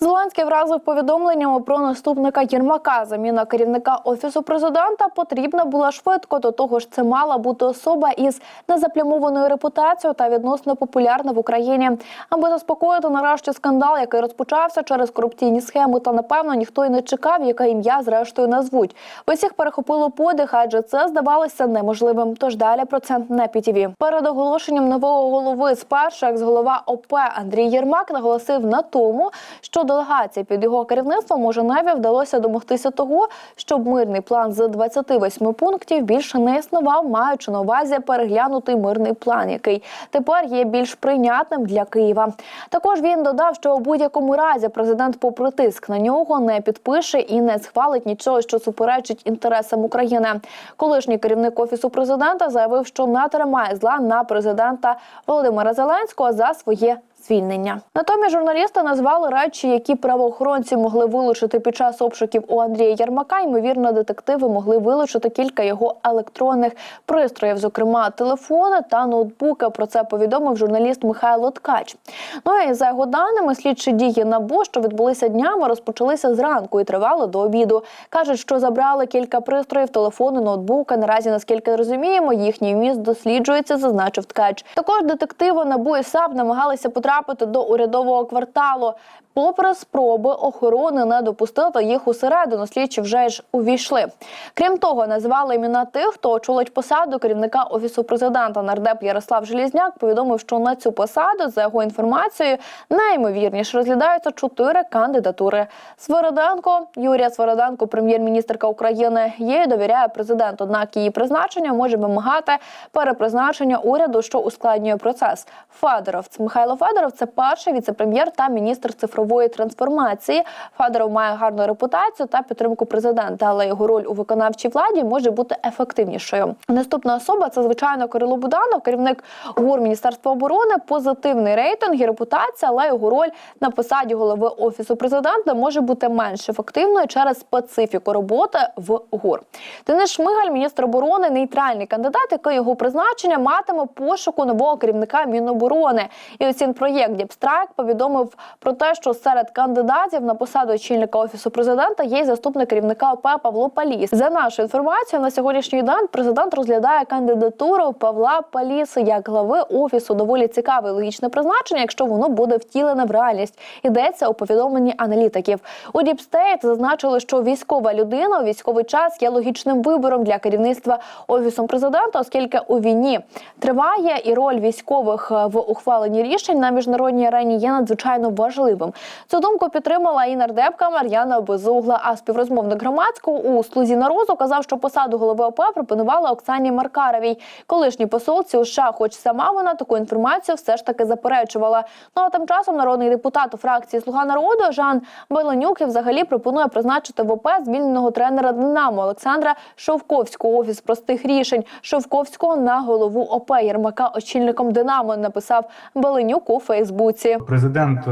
Зеленський вразив повідомленнями про наступника Єрмака. Заміна керівника офісу президента потрібна була швидко. До того ж, це мала бути особа із незаплямованою репутацією та відносно популярна в Україні. Аби заспокоїти нарешті скандал, який розпочався через корупційні схеми. Та напевно ніхто й не чекав, яке ім'я зрештою назвуть. Усіх перехопило подих, адже це здавалося неможливим. Тож далі про це на ПІТІВІ. Перед оголошенням нового голови спершу екс-голова ОП Андрій Єрмак наголосив на тому, що делегації під його керівництвом у Женеві вдалося домогтися того, щоб мирний план з 28 пунктів більше не існував, маючи на увазі переглянутий мирний план, який тепер є більш прийнятним для Києва. Також він додав, що у будь-якому разі президент, попри тиск на нього, не підпише і не схвалить нічого, що суперечить інтересам України. Колишній керівник офісу президента заявив, що не тримає зла на президента Володимира Зеленського за своє звільнення. Натомість журналісти назвали речі, які правоохоронці могли вилучити під час обшуків у Андрія Ярмака. Ймовірно, детективи могли вилучити кілька його електронних пристроїв, зокрема телефони та ноутбуки. Про це повідомив журналіст Михайло Ткач. Ну і за його даними, слідчі дії НАБУ, що відбулися днями, розпочалися зранку і тривали до обіду. кажуть, що забрали кілька пристроїв, телефони, ноутбуки. Наразі, наскільки розуміємо, їхній вміст досліджується, зазначив Ткач. Також детективи НАБУ і САП намагалися потрапити до урядового кварталу. Попри спроби охорони не допустити їх усередину, слідчі вже ж увійшли. Крім того, назвали імена тих, хто очолить посаду керівника офісу президента. Нардеп Ярослав Желізняк повідомив, що на цю посаду, за його інформацією, найімовірніше розглядаються чотири кандидатури. Свороденко, Юрія Свороденко, прем'єр-міністрка України, їй довіряє президент. Однак її призначення може вимагати перепризначення уряду, що ускладнює процес. Федоров Михайло Федоров це перший віце-прем'єр та міністр цифрової трансформації. Федоров має гарну репутацію та підтримку президента, але його роль у виконавчій владі може бути ефективнішою. Наступна особа це звичайно Кирило Буданов, керівник ГУР Міністерства оборони. Позитивний рейтинг і репутація, але його роль на посаді голови офісу президента може бути менш ефективною через специфіку роботи в ГУР. Денис Шмигаль, міністр оборони, нейтральний кандидат, який його призначення матиме пошуку нового керівника Міноборони. І ось проєкт Діпстрайк повідомив про те, що серед кандидатів на посаду очільника офісу президента є заступник керівника ОП Павло Паліс. За нашою інформацією, на сьогоднішній день президент розглядає кандидатуру Павла Паліса як глави офісу. Доволі цікаве логічне призначення, якщо воно буде втілене в реальність. Йдеться у повідомленні аналітиків. У Діпстейт зазначили, що військова людина у військовий час є логічним вибором для керівництва офісом президента, оскільки у війні триває і роль військових е, в ухваленні рішень на міжнародній арені є надзвичайно важливим. Цю думку підтримала і нардепка Мар'яна Безугла. А співрозмовник громадського у слузі народу казав, що посаду голови ОП пропонувала Оксані Маркаровій. Колишній посолці у США, хоч сама вона таку інформацію все ж таки заперечувала. Ну а тим часом народний депутат у фракції Слуга народу Жан Беленюк і взагалі пропонує призначити в ОП звільненого тренера Динамо Олександра Шовковського. Офіс простих рішень Шовковського на голову ОП Єрмака очільником Динамо написав Беленюк у Фейсбуці. Президент е,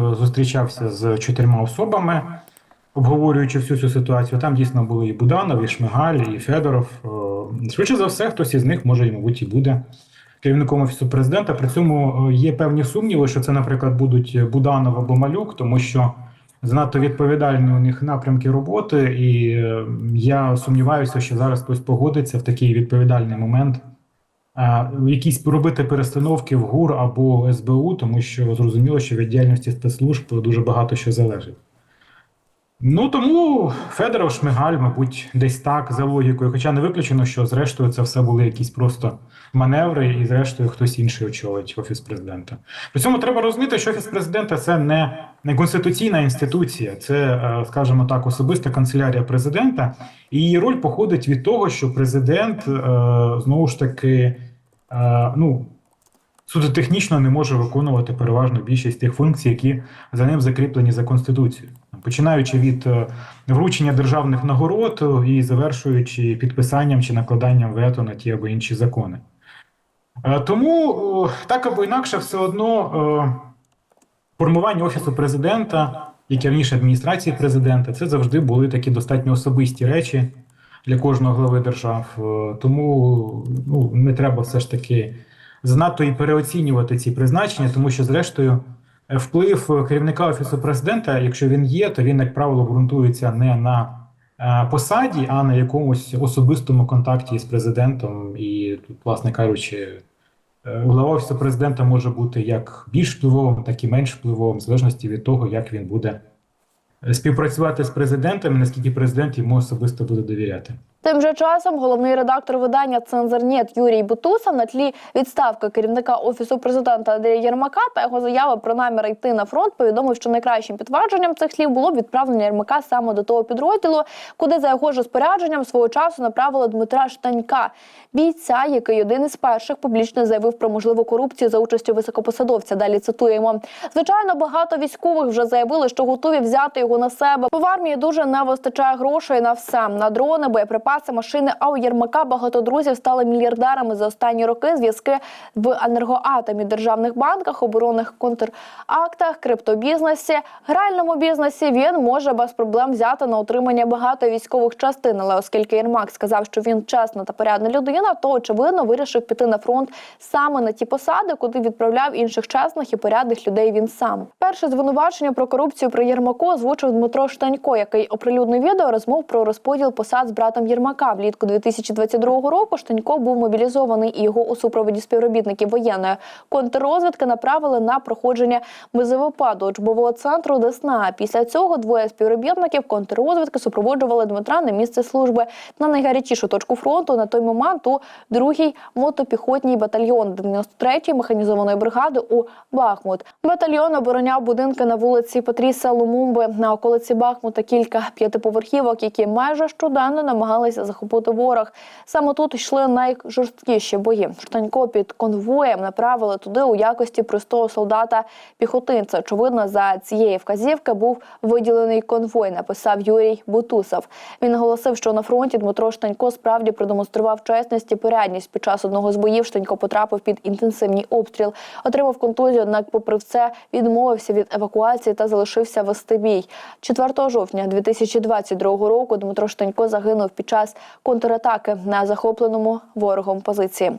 зустрічався з чотирма особами, обговорюючи всю цю ситуацію. Там дійсно були і Буданов, і Шмигаль, і Федоров. Е, Швидше за все, хтось із них може і, мабуть, і буде керівником офісу президента. При цьому е, є певні сумніви, що це, наприклад, будуть Буданов або Малюк, тому що занадто відповідальні у них напрямки роботи, і е, я сумніваюся, що зараз хтось погодиться в такий відповідальний момент. Якісь робити перестановки в ГУР або СБУ, тому що зрозуміло, що від діяльності спецслужб дуже багато що залежить. Ну тому Федоров Шмигаль, мабуть, десь так за логікою. Хоча не виключено, що зрештою це все були якісь просто маневри, і зрештою хтось інший очолить офіс президента. При цьому треба розуміти, що офіс президента це не, не конституційна інституція, це, е, скажімо так, особиста канцелярія президента. І її роль походить від того, що президент е, знову ж таки, ну. Суто технічно не може виконувати переважну більшість тих функцій, які за ним закріплені за конституцією, починаючи від е, вручення державних нагород е, і завершуючи підписанням чи накладанням вето на ті або інші закони. Е, Тому е, так або інакше, все одно е, формування офісу президента, як і раніше адміністрації президента, це завжди були такі достатньо особисті речі для кожного глави держав. Е, Тому ну, не треба все ж таки занадто і переоцінювати ці призначення, тому що, зрештою, Вплив керівника офісу президента, якщо він є, то він, як правило, ґрунтується не на е, посаді, а на якомусь особистому контакті з президентом. І тут, власне кажучи, е, глава офісу президента може бути як більш впливовим, так і менш впливовим, в залежності від того, як він буде співпрацювати з президентом, наскільки президент йому особисто буде довіряти. Тим же часом головний редактор видання «Цензорнет» Юрій Бутусов на тлі відставки керівника офісу президента Андрія Єрмака та його заяви про намір йти на фронт повідомив, що найкращим підтвердженням цих слів було відправлення Єрмака саме до того підрозділу, куди за його ж розпорядженням свого часу направили Дмитра Штанька, бійця, який один із перших публічно заявив про можливу корупцію за участю високопосадовця. Далі цитуємо. Звичайно, багато військових вже заявили, що готові взяти його на себе. Бо в армії дуже не вистачає грошей на все на дрони, боєприпаси, машини. А у Єрмака багато друзів стали мільярдерами за останні роки. Зв'язки в енергоатомі, державних банках, оборонних контрактах, криптобізнесі, гральному бізнесі. Він може без проблем взяти на утримання багато військових частин. Але оскільки Єрмак сказав, що він чесна та порядна людина, то очевидно вирішив піти на фронт саме на ті посади, куди відправляв інших чесних і порядних людей. Він сам перше звинувачення про корупцію при Єрмаку озвучив Дмитро Штанько, який оприлюднив відео розмов про розподіл посад з братом Єрмака. Влітку 2022 року Штанько був мобілізований, і його у супроводі співробітників воєнної контррозвідки направили на проходження до учбового центру Десна. Після цього двоє співробітників контррозвідки супроводжували Дмитра на місце служби на найгарячішу точку фронту на той момент у другий мотопіхотній батальйон 93-ї механізованої бригади у Бахмут. Батальйон обороняв будинки на вулиці Патріса Лумумби на околиці Бахмута. Кілька п'ятиповерхівок, які майже щоденно намагалися захопити ворог. Саме тут йшли найжорсткіші бої. Штанько під конвоєм направили туди у якості простого солдата піхотинця. Очевидно, за цієї вказівки був виділений конвой. Написав Юрій Бутусов. Він наголосив, що на фронті Дмитро Штанько справді продемонстрував чесність і порядність. Під час одного з боїв Штанько потрапив під інтенсивний обстріл, отримав контузію. Однак, попри все, відмовився від евакуації та залишився вести бій. 4 жовтня 2022 року Дмитро Штанько загинув під час контратаки на захопленому ворогом позиції.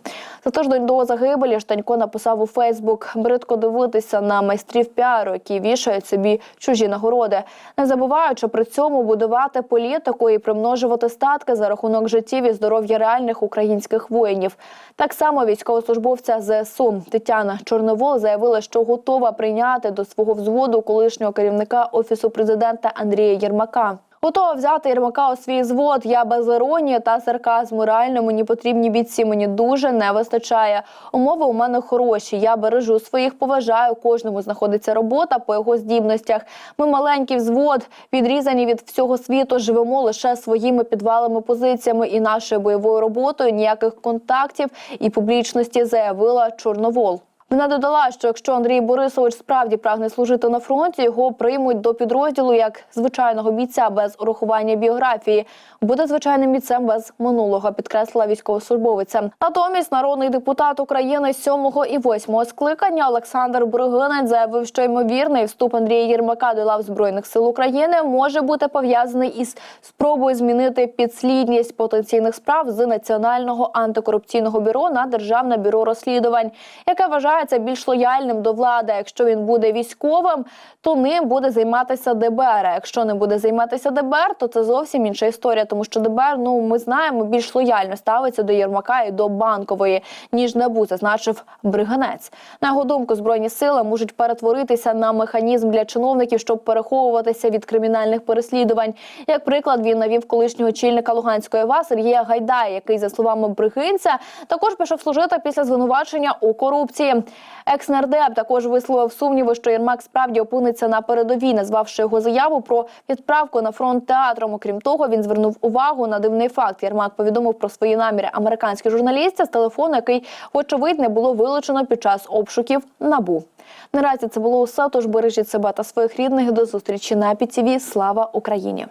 За тиждень до загибелі Штанько написав у Фейсбук: бридко дивитися на майстрів піару, які вішають собі чужі нагороди, не забуваючи при цьому будувати політику і примножувати статки за рахунок життів і здоров'я реальних українських воїнів. Так само військовослужбовця ЗСУ Тетяна Чорновол заявила, що готова прийняти до свого взводу колишнього керівника офісу президента Андрія Єрмака. Готова взяти Єрмака у свій звод. Я без іронії та сарказму. Реально мені потрібні бійці. Мені дуже не вистачає. Умови у мене хороші. Я бережу своїх, поважаю. Кожному знаходиться робота по його здібностях. Ми маленький взвод, відрізані від всього світу. Живемо лише своїми підвалими позиціями і нашою бойовою роботою. Ніяких контактів і публічності заявила Чорновол. Вона додала, що якщо Андрій Борисович справді прагне служити на фронті, його приймуть до підрозділу як звичайного бійця без урахування біографії. Буде звичайним бійцем без минулого, підкреслила військовослужбовиця. Натомість народний депутат України 7 і 8 скликання Олександр Бригинець заявив, що ймовірний вступ Андрія Єрмака до лав збройних сил України може бути пов'язаний із спробою змінити підслідність потенційних справ з національного антикорупційного бюро на державне бюро розслідувань, яке вважається більш лояльним до влади. Якщо він буде військовим, то ним буде займатися ДБР. А якщо не буде займатися ДБР, то це зовсім інша історія, тому що ДБР, ну ми знаємо, більш лояльно ставиться до Єрмака і до банкової ніж НАБУ, зазначив Бриганець. На його думку, збройні сили можуть перетворитися на механізм для чиновників, щоб переховуватися від кримінальних переслідувань. Як приклад, він навів колишнього чільника Луганської ОВА Сергія Гайдая, який, за словами Бригинця, також пішов служити після звинувачення у корупції. Екс-нардеп також висловив сумніви, що Єрмак справді опиниться на передовій, назвавши його заяву про відправку на фронт театром. Окрім того, він звернув увагу на дивний факт. Єрмак повідомив про свої наміри американській журналістці з телефону, який, вочевидь, не було вилучено під час обшуків набу. Наразі це було усе. Тож бережіть себе та своїх рідних. До зустрічі на ПІТІВІ. Слава Україні!